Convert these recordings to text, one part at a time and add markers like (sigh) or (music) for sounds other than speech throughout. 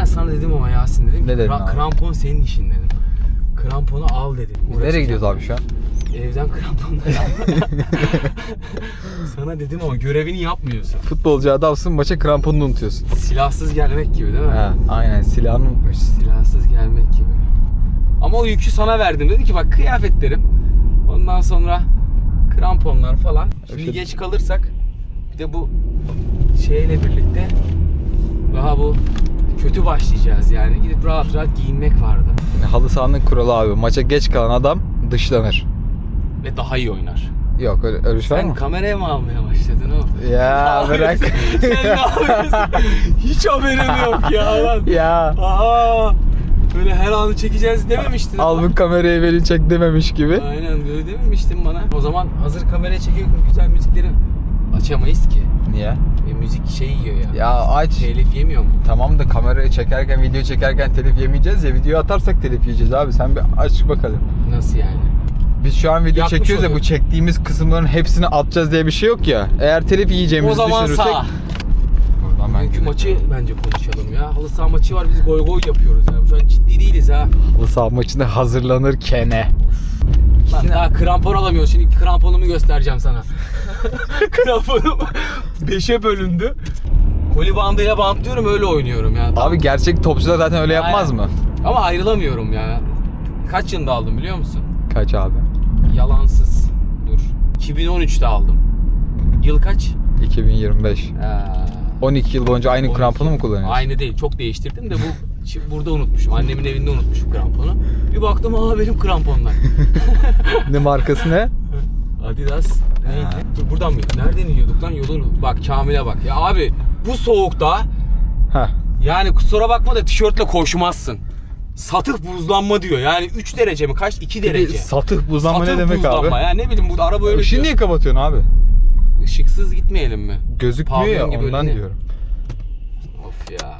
Ben sana dedim ama Yasin dedim. Ne dedin "Kra- abi? Krampon senin işin dedim. Kramponu al dedim. Biz nereye gidiyoruz abi şu an? Evden kramponları (laughs) al. sana dedim ama görevini yapmıyorsun. Futbolcu adamsın maça kramponunu unutuyorsun. Silahsız gelmek gibi değil mi? Ha, aynen silahını unutmuş. Silahsız gelmek gibi. Ama o yükü sana verdim. Dedi ki bak kıyafetlerim. Ondan sonra kramponlar falan. Şimdi Şey- geç kalırsak bir de bu şeyle birlikte daha bu kötü başlayacağız yani. Gidip rahat rahat giyinmek vardı. Yani halı sahanın kuralı abi. Maça geç kalan adam dışlanır. Ve daha iyi oynar. Yok öyle, öyle şey var Sen mı? kameraya mı almaya başladın oğlum? Ya bırak. Sen ne yapıyorsun? (laughs) Hiç haberim yok ya lan. ya. Aa, böyle her anı çekeceğiz dememiştin. Al bu kamerayı beni çek dememiş gibi. Aynen böyle dememiştin bana. O zaman hazır kameraya çekiyorsun güzel müzikleri açamayız ki. Niye? E, müzik şey yiyor ya. Ya aç. Telif yemiyor mu? Tamam da kamerayı çekerken, video çekerken telif yemeyeceğiz ya. Video atarsak telif yiyeceğiz abi. Sen bir aç bakalım. Nasıl yani? Biz şu an video Yapmış çekiyoruz ya bu oluyor. çektiğimiz kısımların hepsini atacağız diye bir şey yok ya. Eğer telif yiyeceğimizi o zaman düşünürsek... sağ. Buradan ben Bugünkü maçı bence konuşalım ya. Halı saha maçı var biz goy goy yapıyoruz ya. Şu an ciddi değiliz ha. Halı saha maçında hazırlanırken. Lan daha krampon alamıyoruz. Şimdi kramponumu göstereceğim sana. (laughs) Kramponum (laughs) 5'e bölündü. Koli bandıyla bantlıyorum öyle oynuyorum ya. Abi gerçek topçular zaten öyle yapmaz Aynen. mı? Ama ayrılamıyorum ya. Kaç yılında aldım biliyor musun? Kaç abi? Yalansız. Dur. 2013'te aldım. Yıl kaç? 2025. Ha, 12 yıl boyunca aynı 12. kramponu mu kullanıyorsun? Aynı değil. Çok değiştirdim de bu (laughs) şi- burada unutmuşum. Annemin evinde unutmuşum kramponu. Bir baktım aa benim kramponlar. (laughs) ne markası ne? Adidas neydi? Dur buradan mı? Nereden iniyorduk lan yolun? Bak Kamil'e bak. Ya abi bu soğukta Heh. yani kusura bakma da tişörtle koşmazsın. Satık buzlanma diyor. Yani 3 derece mi kaç? 2 derece. Satık buzlanma ne Satık demek buzlanma. abi? Ya ne bileyim bu araba öyle Işığı diyor. niye kapatıyorsun abi? Işıksız gitmeyelim mi? Gözükmüyor Pavyon ya gibi ondan öyle ne? diyorum. Of ya.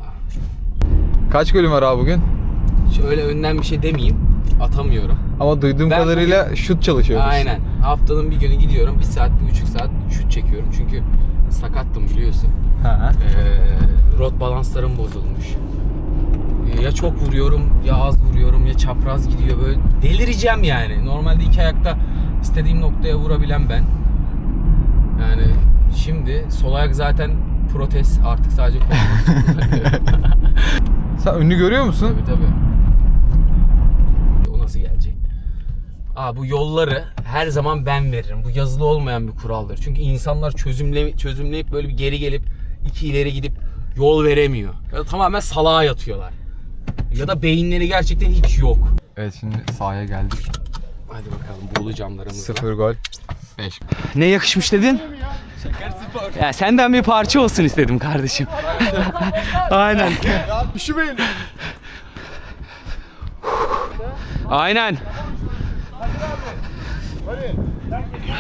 Kaç bölüm var abi bugün? Şöyle önden bir şey demeyeyim. Atamıyorum. Ama duyduğum Ben kadarıyla şut çalışıyoruz. Aynen. Haftanın bir günü gidiyorum. Bir saat, bir buçuk saat şut çekiyorum. Çünkü sakattım biliyorsun. Ha. Ee, rot balanslarım bozulmuş. Ee, Ya çok vuruyorum, ya az vuruyorum, ya çapraz gidiyor böyle. Delireceğim yani. Normalde iki ayakta istediğim noktaya vurabilen ben. Yani şimdi sol ayak zaten protez artık sadece. (laughs) Sen önünü görüyor musun? Tabii tabii. O nasıl gelecek? Aa bu yolları her zaman ben veririm. Bu yazılı olmayan bir kuraldır. Çünkü insanlar çözümle çözümleyip böyle bir geri gelip iki ileri gidip yol veremiyor. Ya da tamamen salağa yatıyorlar. Ya da beyinleri gerçekten hiç yok. Evet şimdi sahaya geldik. Hadi bakalım buğulu camlarımızla. 0 gol. 5. Ne yakışmış dedin? Ya senden bir parça olsun istedim kardeşim. (laughs) Aynen. Üşümeyin. Aynen.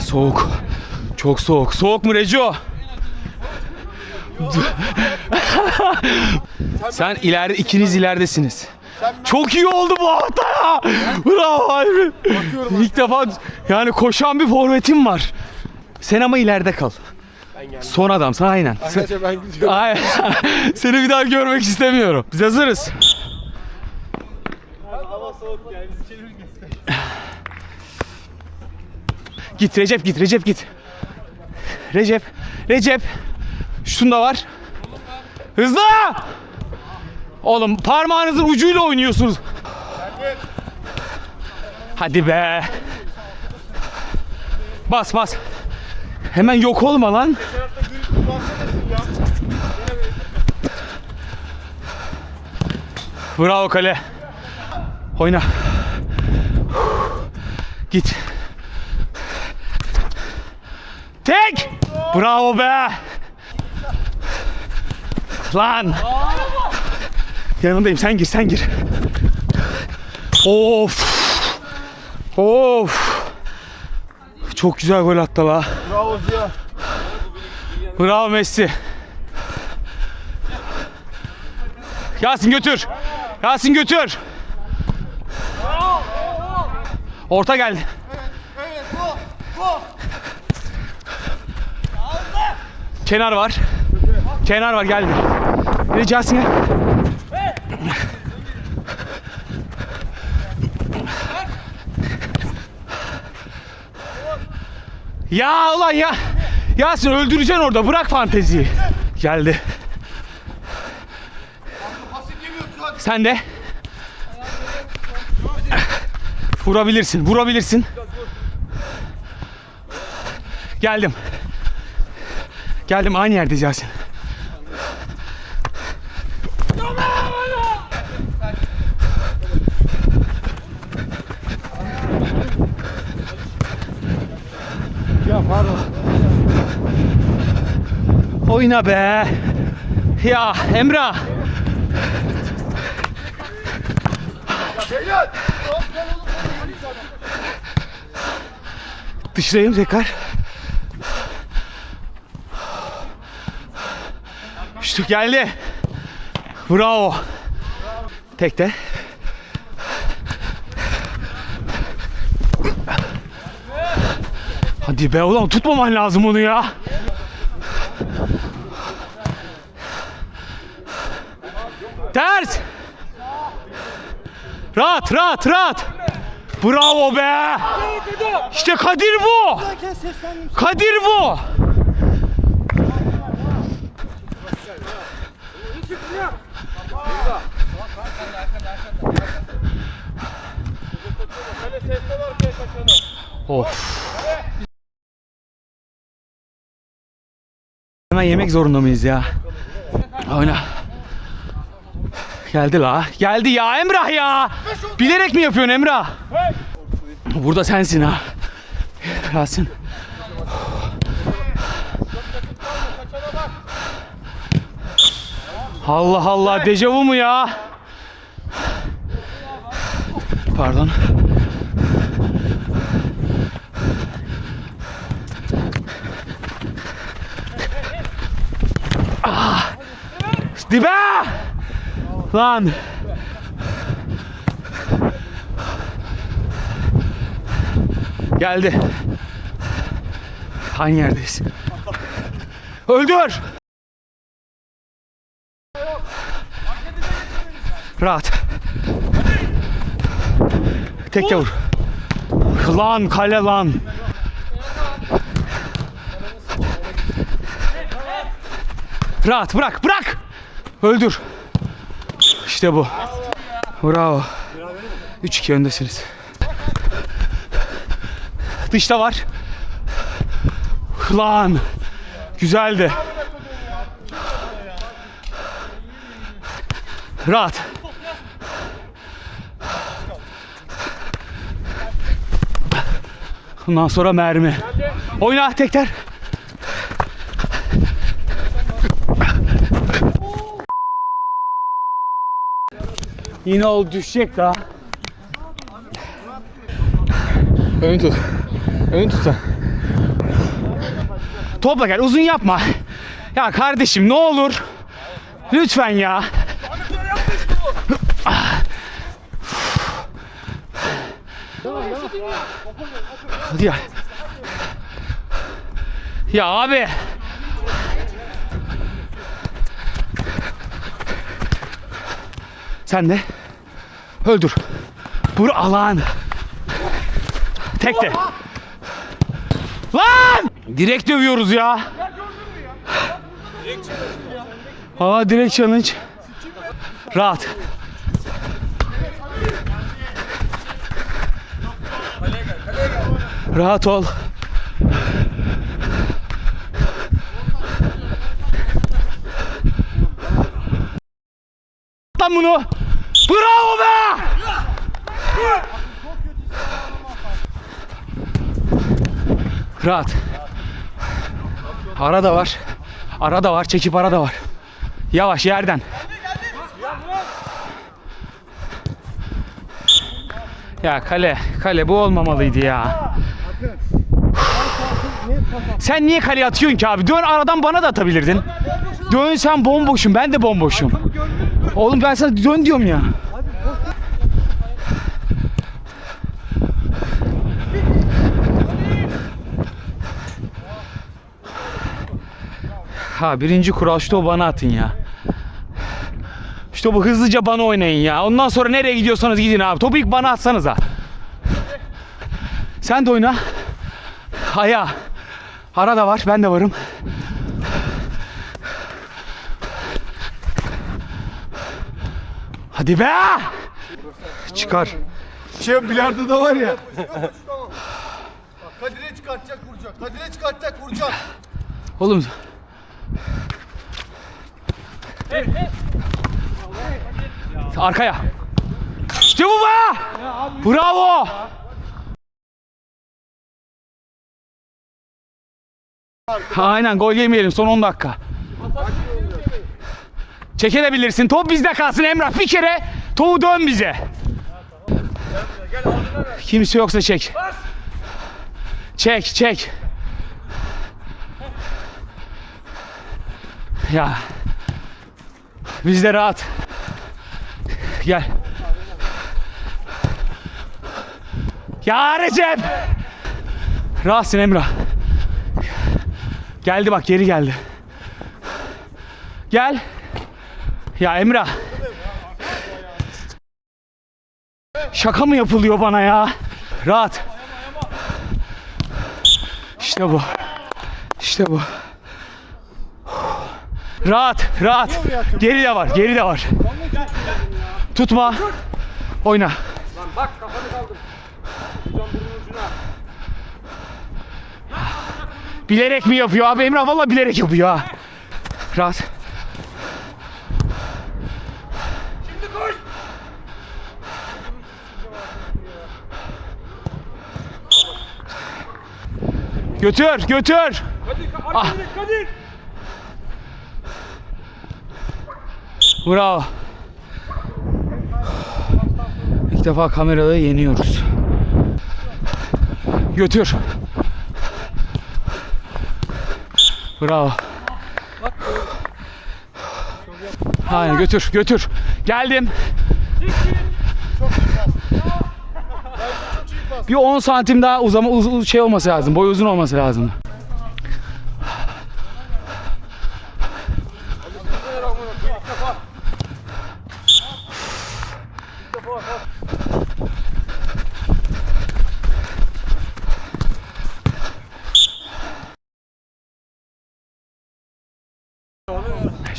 Soğuk. Çok soğuk. Soğuk mu Reco? Sen ileride ikiniz ileridesiniz. Çok iyi oldu bu hafta ya. Bravo abi. İlk defa yani koşan bir forvetim var. Sen ama ileride kal. Son adamsın aynen. Sen- Arkadaşlar ben gidiyorum. Ay, (laughs) seni bir daha görmek istemiyorum. Biz hazırız. Git Recep git Recep git. Recep. Recep. Şunda var. Hızlı. Oğlum parmağınızın ucuyla oynuyorsunuz. Hadi be. Bas bas. Hemen yok olma lan. Bravo kale. Oyna. Git. Tek! Bravo be! Lan! Yanındayım sen gir sen gir. Of! Of! Çok güzel gol attı la. Bravo Ziya. Bravo Messi. Yasin götür. Yasin götür. Orta geldi. Kenar var. Kenar var geldi. Yasin gel. Ya ulan ya. Ya sen öldüreceksin orada. Bırak fanteziyi. Geldi. Sen de. Vurabilirsin. Vurabilirsin. Geldim. Geldim aynı yerdeyiz Yasin. Oyna be. Ya Emrah. Dışlayayım tekrar. İşte geldi. Bravo. Tekte. Hadi be ulan tutmaman lazım onu ya. Rahat rahat rahat. Bravo be. İşte Kadir bu. Kadir bu. Of. Hemen yemek zorunda mıyız ya? Oyna. Geldi la. Geldi ya Emrah ya. Bilerek mi yapıyorsun Emrah? Burada sensin ha. Yasin. Allah Allah dejavu mu ya? Pardon. Ah! Dibe! Lan! Geldi. Aynı yerdeyiz. Öldür! Rahat. Tekte vur. Lan kale lan. Rahat bırak bırak. Öldür. İşte bu. Bravo. 3-2 öndesiniz. Dışta var. Lan. Güzeldi. Rahat. Bundan sonra mermi. Oyna tekrar. Yine o düşecek daha. Ön tut. Ön tut sen. Topla gel uzun yapma. Ya kardeşim ne olur. Lütfen ya. Hadi ya. Ya abi. Sen de öldür. Vur alan. Tek de. Lan! Direkt dövüyoruz ya. Aa direkt challenge. Rahat. Rahat ol. Lan bunu. Bravo be! Rahat. Ara da var. Ara da var. Çekip ara da var. Yavaş yerden. Ya kale, kale bu olmamalıydı ya. Sen niye kaleye atıyorsun ki abi? Dön aradan bana da atabilirdin. Dön sen bomboşum, ben de bomboşum. Oğlum ben sana dön diyorum ya. Ha birinci kural şu topu bana atın ya. Şu topu hızlıca bana oynayın ya. Ondan sonra nereye gidiyorsanız gidin abi. Topu ilk bana atsanıza. Sen de oyna. Aya. Ara da var. Ben de varım. Hadi be! Çıkar. Şey bilardo var ya. Kadir'e çıkartacak vuracak. Kadir'e çıkartacak vuracak. Oğlum. Arkaya. İşte bu be! Bravo! Aynen gol yemeyelim son 10 dakika. Çekebilirsin. Top bizde kalsın Emrah. Bir kere topu dön bize. Kimse yoksa çek. Çek, çek. Ya. Bizde rahat. Gel. Ya Recep. Rahatsın Emrah. Geldi bak geri geldi. Gel. Ya Emrah. Şaka mı yapılıyor bana ya? Rahat. İşte bu. İşte bu. Rahat, rahat. Geri de var, geri de var. Tutma. Oyna. Bilerek mi yapıyor abi Emrah valla bilerek yapıyor ha. Rahat. Götür, götür. Ah. Bravo. İlk defa kamerada yeniyoruz. Götür. Bravo. Aynen götür götür. Geldim. Bir 10 santim daha uzama uz, uz- şey olması lazım. Boy uzun olması lazım.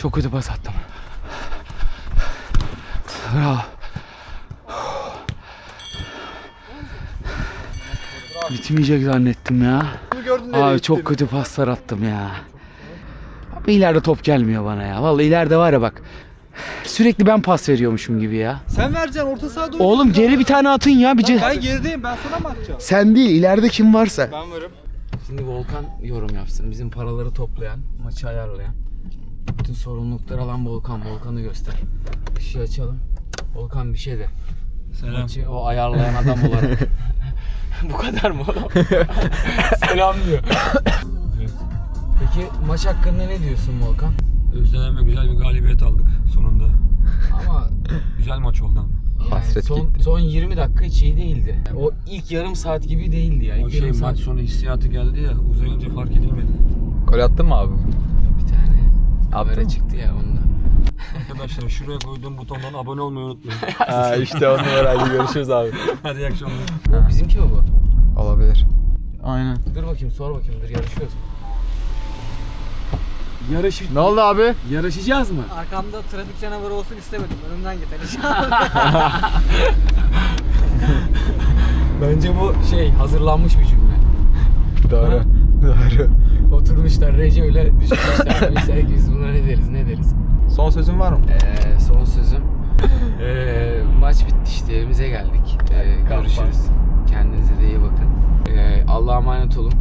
Çok kötü pas attım. Bravo. Bitmeyecek zannettim ya. Bunu gördün nereye Abi çok kötü paslar attım ya. Abi ileride top gelmiyor bana ya. Vallahi ileride var ya bak. Sürekli ben pas veriyormuşum gibi ya. Sen vereceksin orta sahada Oğlum geri bir tane atın ya bir ce- Ben gerideyim ben sana mı atacağım? Sen değil ileride kim varsa. Ben varım. Şimdi Volkan yorum yapsın. Bizim paraları toplayan, maçı ayarlayan. Bütün sorumlulukları alan Volkan. Volkan'ı göster. Işığı açalım. Volkan bir şey de. Selam. Maçı o ayarlayan adam olarak. (laughs) (laughs) Bu kadar mı oğlum? (laughs) Selam diyor. Peki maç hakkında ne diyorsun Volkan? Özden'e güzel bir galibiyet aldık sonunda. Ama Güzel maç oldu ama. yani Hasret son, gitti. son 20 dakika hiç iyi değildi. O ilk yarım saat gibi değildi ya. O İlk şey saat maç sonu hissiyatı geldi ya uzayınca fark edilmedi. Gol attın mı abi? Habere çıktı ya onda. Arkadaşlar şuraya koyduğum butondan abone olmayı unutmayın. (laughs) Ha işte on numara hadi görüşürüz abi. Hadi iyi akşamlar. O bizimki mi bu? Olabilir. Aynen. Dur bakayım sor bakayım dur yarışıyoruz. Yarış Ne oldu abi? yarışacağız mı? Arkamda trafik canavarı olsun istemedim. Önümden git. (laughs) Bence bu şey hazırlanmış bir cümle. Doğru. Doğru. Oturmuşlar Rece öyle düşünmüşler. Demişler (laughs) ki biz buna ne deriz ne deriz. Son sözün var mı? Ee, son sözüm. Ee, maç bitti işte evimize geldik. Ee, görüşürüz. Kendinize de iyi bakın. Ee, Allah'a emanet olun.